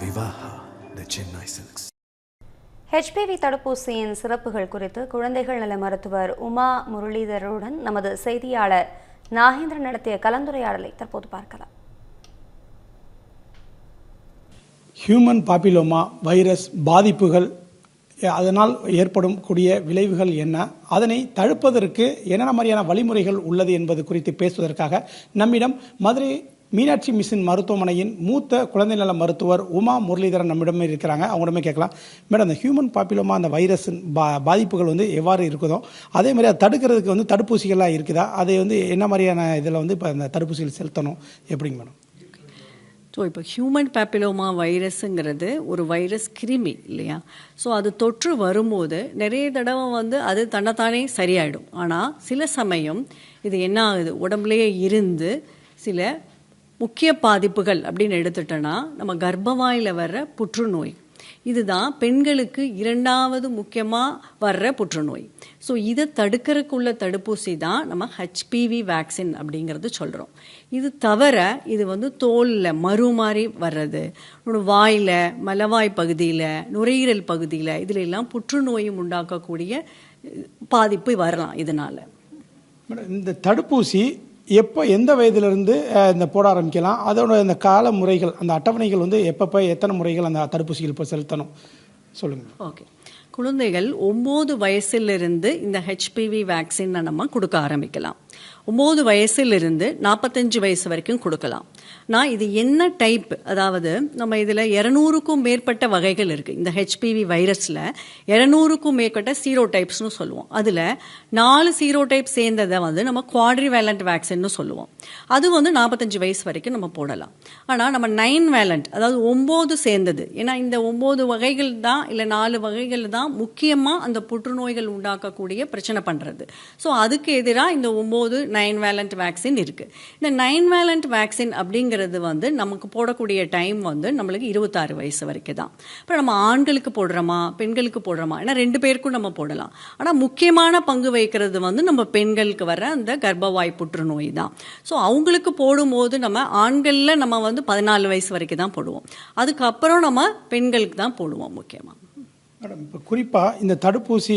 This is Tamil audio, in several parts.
Savaha, the Chennai Silks. HPV தடுப்பூசியின் சிறப்புகள் குறித்து குழந்தைகள் நல மருத்துவர் உமா முரளிதருடன் நமது செய்தியாளர் நாகேந்திரன் நடத்திய கலந்துரையாடலை தற்போது பார்க்கலாம் ஹியூமன் பாப்பிலோமா வைரஸ் பாதிப்புகள் அதனால் ஏற்படும் கூடிய விளைவுகள் என்ன அதனை தடுப்பதற்கு என்னென்ன மாதிரியான வழிமுறைகள் உள்ளது என்பது குறித்து பேசுவதற்காக நம்மிடம் மதுரை மீனாட்சி மிஷின் மருத்துவமனையின் மூத்த குழந்தை நல மருத்துவர் உமா முரளிதரன் நம்மிடமே இருக்கிறாங்க. அவங்களுமே கேட்கலாம். மேடம் அந்த ஹியூமன் பாப்பிலோமா அந்த வைரஸின் பா பாதிப்புகள் வந்து எவ்வாறு இருக்குதோ அதே மாதிரி அதை தடுக்கிறதுக்கு வந்து தடுப்பூசிகள்லாம் இருக்குதா? அதை வந்து என்ன மாதிரியான இதில் வந்து இப்போ அந்த தடுப்பூசிகள் செலுத்தணும்? எப்படிங்க மேடம்? ஸோ இப்போ ஹியூமன் பேப்பிலோமா வைரஸுங்கிறது ஒரு வைரஸ் கிருமி இல்லையா? ஸோ அது தொற்று வரும்போது நிறைய தடவை வந்து அது தன்னைத்தானே சரியாயிடும். ஆனால் சில சமயம் இது என்ன ஆகுது? உடம்புலேயே இருந்து சில முக்கிய பாதிப்புகள் அப்படின்னு எடுத்துட்டோன்னா நம்ம கர்ப்பவாயில் வர்ற புற்றுநோய். இதுதான் பெண்களுக்கு இரண்டாவது முக்கியமாக வர்ற புற்றுநோய். ஸோ இதை தடுக்கிறதுக்குள்ள தடுப்பூசி தான் நம்ம ஹெச்பிவி வேக்சின் அப்படிங்கிறது சொல்கிறோம் இது தவிர இது வந்து தோலில் மறு மாதிரி வர்றது வாயில் மலவாய் பகுதியில் நுரையீரல் பகுதியில் இதில் எல்லாம் புற்றுநோயும் உண்டாக்கக்கூடிய பாதிப்பு வரலாம் இதனால். இந்த தடுப்பூசி எப்போ எந்த வயதிலிருந்து இந்த போட ஆரம்பிக்கலாம் அதோட இந்த கால முறைகள் அந்த அட்டவணைகள் வந்து எப்பப்போ எத்தனை முறைகள் அந்த தடுப்பூசிகள் இப்போ செலுத்தணும்? சொல்லுங்கள் ஓகே. குழந்தைகள் ஒம்பது வயசிலிருந்து இந்த ஹெச்பிவி வேக்சினை நம்ம கொடுக்க ஆரம்பிக்கலாம். ஒம்பது வயசிலிருந்து நாற்பத்தஞ்சு வயசு வரைக்கும் கொடுக்கலாம். நான் இது என்ன டைப் அதாவது நம்ம இதில் இரநூறுக்கும் மேற்பட்ட வகைகள் இருக்குது இந்த ஹெச்பிவி வைரஸில் இரநூறுக்கும் மேற்பட்ட சீரோ டைப்ஸ்னு சொல்லுவோம். அதில் நாலு சீரோ டைப் சேர்ந்ததை வந்து நம்ம குவாட்ரி வேலண்ட் வேக்சின்னு சொல்லுவோம். அது வந்து நாற்பத்தஞ்சு வயசு வரைக்கும் நம்ம போடலாம். ஆனால் நம்ம நைன் வேலண்ட் அதாவது ஒம்பது சேர்ந்தது. ஏன்னா இந்த ஒம்பது வகைகள் தான் இல்லை நாலு வகைகள் தான் முக்கியமாக அந்த புற்றுநோய்கள் உண்டாக்கக்கூடிய பிரச்சனை பண்ணுறது ஸோ அதுக்கு எதிராக இந்த ஒம்பது நைன் வேலண்ட் வேக்சின் இருக்குது இந்த நைன் வேலண்ட் வேக்சின் அப்படிங்கிறது வந்து நமக்கு போடக்கூடிய டைம் வந்து நம்மளுக்கு இருபத்தாறு வயசு வரைக்கும் தான் இப்போ நம்ம ஆண்களுக்கு போடுறோமா பெண்களுக்கு போடுறோமா? ஏன்னா ரெண்டு பேருக்கும் நம்ம போடலாம். ஆனால் முக்கியமான பங்கு வகிக்கிறது வந்து நம்ம பெண்களுக்கு வர அந்த கர்ப்பவாய் புற்றுநோய் தான். ஸோ அவங்களுக்கு போடும்போது நம்ம ஆண்களில் நம்ம வந்து பதினாலு வயசு வரைக்கும் தான் போடுவோம். அதுக்கப்புறம் நம்ம பெண்களுக்கு தான் போடுவோம் முக்கியமாக மேடம் இப்போ குறிப்பாக இந்த தடுப்பூசி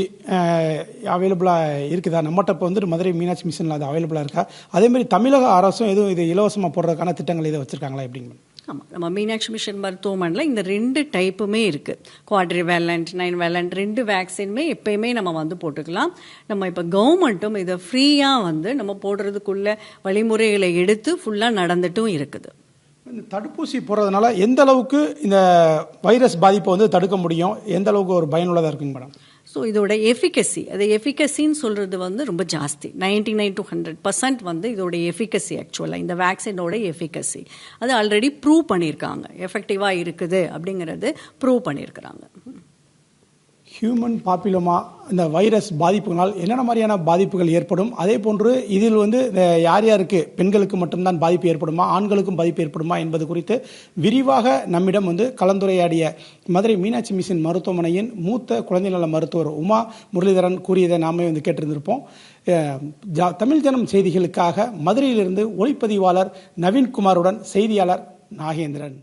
அவைலபிளாக இருக்குதா? நம்மகிட்ட இப்போ வந்துட்டு மதுரை மீனாட்சி மிஷனில் அது அவைலபிளாக இருக்கா? அதேமாதிரி தமிழக அரசும் எதுவும் இது இலவசமாக போடுறதுக்கான திட்டங்கள் இதை வச்சுருக்காங்களா எப்படிங்க ஆமாம் நம்ம மீனாட்சி மிஷன் மருத்துவமனையில் இந்த ரெண்டு டைப்புமே இருக்குது குவாட்ரி வேலண்ட் நைன் வேலண்ட் ரெண்டு வேக்சினுமே எப்பயுமே நம்ம வந்து போட்டுக்கலாம். நம்ம இப்போ கவர்மெண்ட்டும் இதை ஃப்ரீயாக வந்து நம்ம போடுறதுக்குள்ள வழிமுறைகளை எடுத்து ஃபுல்லாக நடந்துட்டும் இருக்குது. இந்த தடுப்பூசி போடுறதுனால எந்த அளவுக்கு இந்த வைரஸ் பாதிப்பை வந்து தடுக்க முடியும்? எந்த அளவுக்கு ஒரு பயனுள்ளதாக இருக்குங்க மேடம்? ஸோ இதோட எஃபிகசி அது எஃபிகசின்னு சொல்கிறது வந்து ரொம்ப ஜாஸ்தி. Ninety nine to hundred percent வந்து இதோட எஃபிகசி ஆக்சுவலாக இந்த வேக்சினோட எஃபிகசி அது ஆல்ரெடி ப்ரூவ் பண்ணியிருக்காங்க. எஃபெக்டிவாக இருக்குது அப்படிங்கிறது ப்ரூவ் பண்ணியிருக்கிறாங்க. ஹியூமன் பாப்பிலோமா இந்த வைரஸ் பாதிப்புகளால் என்னென்ன மாதிரியான பாதிப்புகள் ஏற்படும்? அதே போன்று இதில் வந்து இந்த யார் யாருக்கு? பெண்களுக்கு மட்டும்தான் பாதிப்பு ஏற்படுமா? ஆண்களுக்கும் பாதிப்பு ஏற்படுமா என்பது குறித்து விரிவாக நம்மிடம் வந்து கலந்துரையாடிய மதுரை மீனாட்சி மிஷன் மருத்துவமனையின் மூத்த குழந்தை நல மருத்துவர் உமா முரளிதரன் கூறியதை நாமே வந்து கேட்டிருந்திருப்போம். தமிழ் ஜனம் செய்திகளுக்காக மதுரையிலிருந்து ஒளிப்பதிவாளர் நவீன்குமாருடன் செய்தியாளர் நாகேந்திரன்.